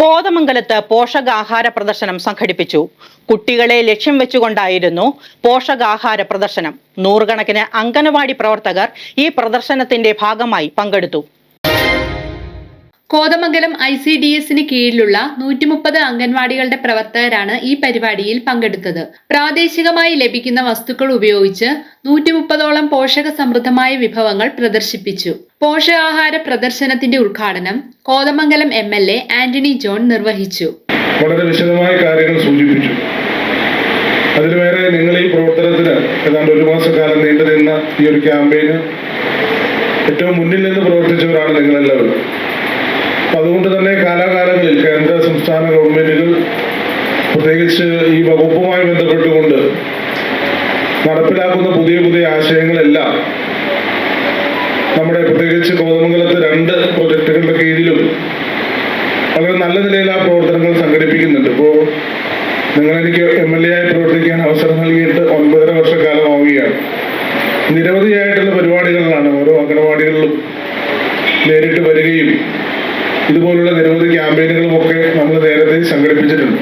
കോതമംഗലത്ത് പോഷകാഹാര പ്രദർശനം സംഘടിപ്പിച്ചു. കുട്ടികളെ ലക്ഷ്യം വെച്ചുകൊണ്ടായിരുന്നു പോഷകാഹാര പ്രദർശനം. നൂറുകണക്കിന് അംഗനവാടി പ്രവർത്തകർ ഈ പ്രദർശനത്തിന്റെ ഭാഗമായി പങ്കെടുത്തു. കോതമംഗലം ഐ സി ഡി എസിന് കീഴിലുള്ള നൂറ്റി മുപ്പത് അംഗൻവാടികളുടെ പ്രവർത്തകരാണ് ഈ പരിപാടിയിൽ പങ്കെടുത്തത്. പ്രാദേശികമായി ലഭിക്കുന്ന വസ്തുക്കൾ ഉപയോഗിച്ച് നൂറ്റി മുപ്പതോളം പോഷക സമൃദ്ധമായ വിഭവങ്ങൾ പ്രദർശിപ്പിച്ചു. പോഷകാഹാര പ്രദർശനത്തിന്റെ ഉദ്ഘാടനം Kothamangalam M L A Antony John നിർവഹിച്ചു. വളരെ വിശദമായ കാര്യങ്ങൾ സൂചിപ്പിച്ചു. അതിലുവേറെ നിങ്ങൾ ഈ പ്രവർത്തനത്തിന് ഏതാണ്ട് ഒരു മാസക്കാലം നീണ്ടു നിന്ന ഈ ഒരു ക്യാമ്പയിന് ഏറ്റവും മുന്നിൽ നിന്ന് പ്രവർത്തിച്ചവരാണ് നിങ്ങളെല്ലാവരും. അതുകൊണ്ട് തന്നെ കാലാകാലങ്ങളിൽ കേന്ദ്ര സംസ്ഥാന ഗവൺമെന്റുകൾ പ്രത്യേകിച്ച് ഈ വകുപ്പുമായി ബന്ധപ്പെട്ടുകൊണ്ട് നടപ്പിലാക്കുന്ന പുതിയ പുതിയ ആശയങ്ങളെല്ലാം നമ്മുടെ പ്രത്യേകിച്ച് കോതമംഗലത്ത് രണ്ട് പ്രൊജക്ടുകളുടെ കീഴിലും വളരെ നല്ല നിലയിൽ ആ പ്രവർത്തനങ്ങൾ സംഘടിപ്പിക്കുന്നുണ്ട്. ഇപ്പോൾ നിങ്ങൾ എനിക്ക് എം എൽ എ ആയി പ്രവർത്തിക്കാൻ അവസരം നൽകിയിട്ട് ഒൻപതര വർഷക്കാലമാവുകയാണ്. നിരവധിയായിട്ടുള്ള പരിപാടികളിലാണ് ഓരോ അംഗനവാടികളിലും നേരിട്ട് വരികയും ഇതുപോലുള്ള നിരവധി ക്യാമ്പയിനുകളും ഒക്കെ നമ്മൾ നേരത്തെ സംഘടിപ്പിച്ചിട്ടുണ്ട്.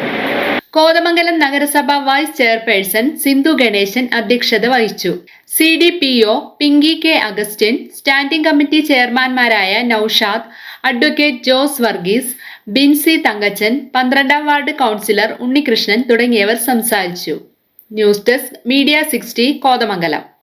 കോതമംഗലം നഗരസഭ വൈസ് ചെയർപേഴ്സൺ സിന്ധു ഗണേശൻ അധ്യക്ഷത വഹിച്ചു. C D P O Pinki K Augustine standing committee ചെയർമാൻമാരായ Noushad advocate Jose Varghese Binsi Thankachan പന്ത്രണ്ടാം വാർഡ് കൗൺസിലർ ഉണ്ണികൃഷ്ണൻ തുടങ്ങിയവർ സംസാരിച്ചു. News desk media sixty Kothamangalam.